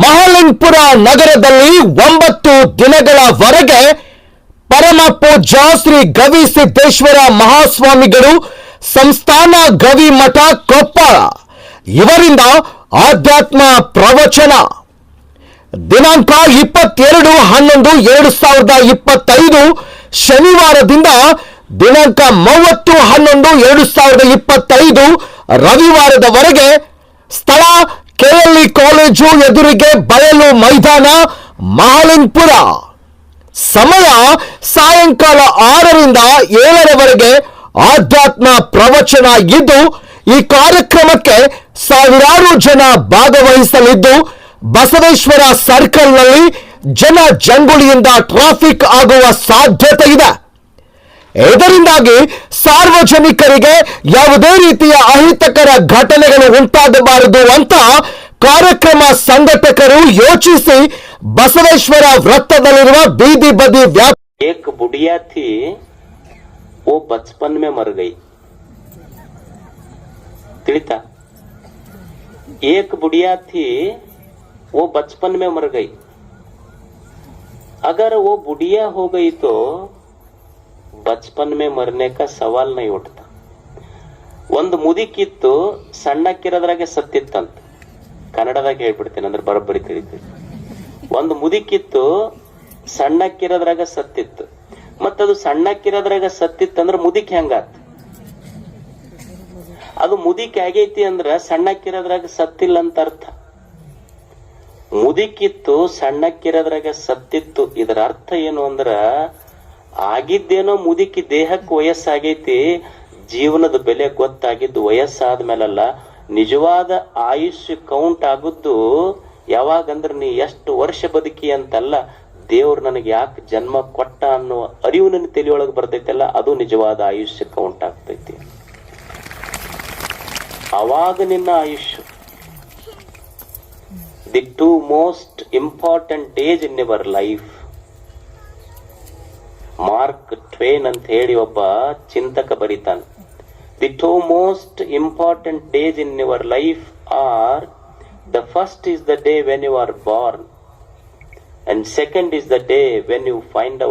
ಮಹಾಲಿಂಗ್ಪುರ ನಗರದಲ್ಲಿ ಒಂಬತ್ತು ದಿನಗಳವರೆಗೆ ಪರಮ ಪೂಜ್ಯ ಶ್ರೀ ಗವಿ ಸಿದ್ದೇಶ್ವರ ಮಹಾಸ್ವಾಮಿಗಳು ಸಂಸ್ಥಾನ ಗವಿ ಮಠ ಕೊಪ್ಪಳ ಇವರಿಂದ ಆಧ್ಯಾತ್ಮ ಪ್ರವಚನ. ದಿನಾಂಕ ಇಪ್ಪತ್ತೆರಡು ಹನ್ನೊಂದು ಎರಡು ಸಾವಿರದ ಇಪ್ಪತ್ತೈದು ಶನಿವಾರದಿಂದ ದಿನಾಂಕ ಮೂವತ್ತು ಹನ್ನೊಂದು ಎರಡು ಸಾವಿರದ ಇಪ್ಪತ್ತೈದು ರವಿವಾರದವರೆಗೆ ಸ್ಥಳ ಕೆಎಲ್ಇ ಕಾಲೇಜು ಎದುರಿಗೆ ಬಯಲು ಮೈದಾನ ಮಹಾಲಿಂಗ್ಪುರ ಸಮಯ ಸಾಯಂಕಾಲ ಆರರಿಂದ ಏಳರವರೆಗೆ ಆಧ್ಯಾತ್ಮ ಪ್ರವಚನ ಇದ್ದು, ಈ ಕಾರ್ಯಕ್ರಮಕ್ಕೆ ಸಾವಿರಾರು ಜನ ಭಾಗವಹಿಸಲಿದ್ದು, ಬಸವೇಶ್ವರ ಸರ್ಕಲ್ನಲ್ಲಿ ಜನ ಜಂಗುಳಿಯಿಂದ ಟ್ರಾಫಿಕ್ ಆಗುವ ಸಾಧ್ಯತೆ ಇದೆ. ಇದರಿಂದಾಗಿ ಸಾರ್ವಜನಿಕರಿಗೆ ಯಾವುದೇ ರೀತಿಯ ಅಹಿತಕರ ಘಟನೆಗಳು ಉಂಟಾಗಬಾರದು ಅಂತ ಕಾರ್ಯಕ್ರಮ ಸಂಘಟಕರು ಯೋಚಿಸಿ ಬಸವೇಶ್ವರ ವೃತ್ತದಲ್ಲಿರುವ ಬೀದಿ ಬದಿ ವ್ಯಾಪ್ एक बुढ़िया थी वो बचपन में मर गई ತಿಳಿತಾ एक बुढ़िया थी वो बचपन में मर गई अगर वो बुढ़िया हो गई तो बचपन में मरने का सवाल नहीं उठता ಒಂದು ಮುದಿಕಿತ್ತು ಸಣ್ಣಕ್ಕಿರೋದ್ರಾಗೆ ಸತ್ತಿತ್ತಂತ ಕನ್ನಡದಾಗ ಹೇಳ್ಬಿಡ್ತೇನೆ ಅಂದ್ರೆ ಬರೋಬ್ಬರಿ ತಿಳಿತೀವಿ ಒಂದು ಮುದಿಕಿತ್ತು ಸಣ್ಣಕ್ಕಿರೋದ್ರಾಗ ಸತ್ತಿತ್ತು ಮತ್ತದು ಸಣ್ಣಕ್ಕಿರೋದ್ರಾಗ ಸತ್ತಿತ್ತಂದ್ರ ಮುದಿಕ್ ಹೆಂಗಾತ್ ಅದು ಮುದಿಕ್ ಆಗೈತಿ ಅಂದ್ರ ಸಣ್ಣಕ್ಕಿರೋದ್ರಾಗ ಸತ್ತಿಲ್ಲ ಅಂತ ಅರ್ಥ ಮುದಿಕಿತ್ತು ಸಣ್ಣಕ್ಕಿರೋದ್ರಾಗ ಸತ್ತಿತ್ತು ಇದರ ಅರ್ಥ ಏನು ಅಂದ್ರ ಆಗಿದ್ದೇನೋ ಮುದುಕಿ ದೇಹಕ್ಕೆ ವಯಸ್ಸಾಗೈತಿ, ಜೀವನದ ಬೆಲೆ ಗೊತ್ತಾಗಿದ್ದು ವಯಸ್ಸಾದ ಮೇಲೆಲ್ಲ ನಿಜವಾದ ಆಯುಷ್ಯ ಕೌಂಟ್ ಆಗುದ್ದು ಯಾವಾಗಂದ್ರೆ ನೀ ಎಷ್ಟು ವರ್ಷ ಬದುಕಿ ಅಂತಲ್ಲ, ದೇವ್ರು ನನಗೆ ಯಾಕೆ ಜನ್ಮ ಕೊಟ್ಟ ಅನ್ನೋ ಅರಿವು ನನ್ನ ತಲೆಯೊಳಗೆ ಬರ್ತೈತಲ್ಲ, ಅದು ನಿಜವಾದ ಆಯುಷ್ಯ ಕೌಂಟ್ ಆಗ್ತೈತಿ. ಅವಾಗ ನಿನ್ನ ಆಯುಷ್ಯ the two most important age in your life mark Twain ಅಂತ ಹೇಳಿ ಒಬ್ಬ ಚಿಂತಕ ಬರೀತಾನೆ the two most important days in your life are the first is the day when you are born and second is the day when you find out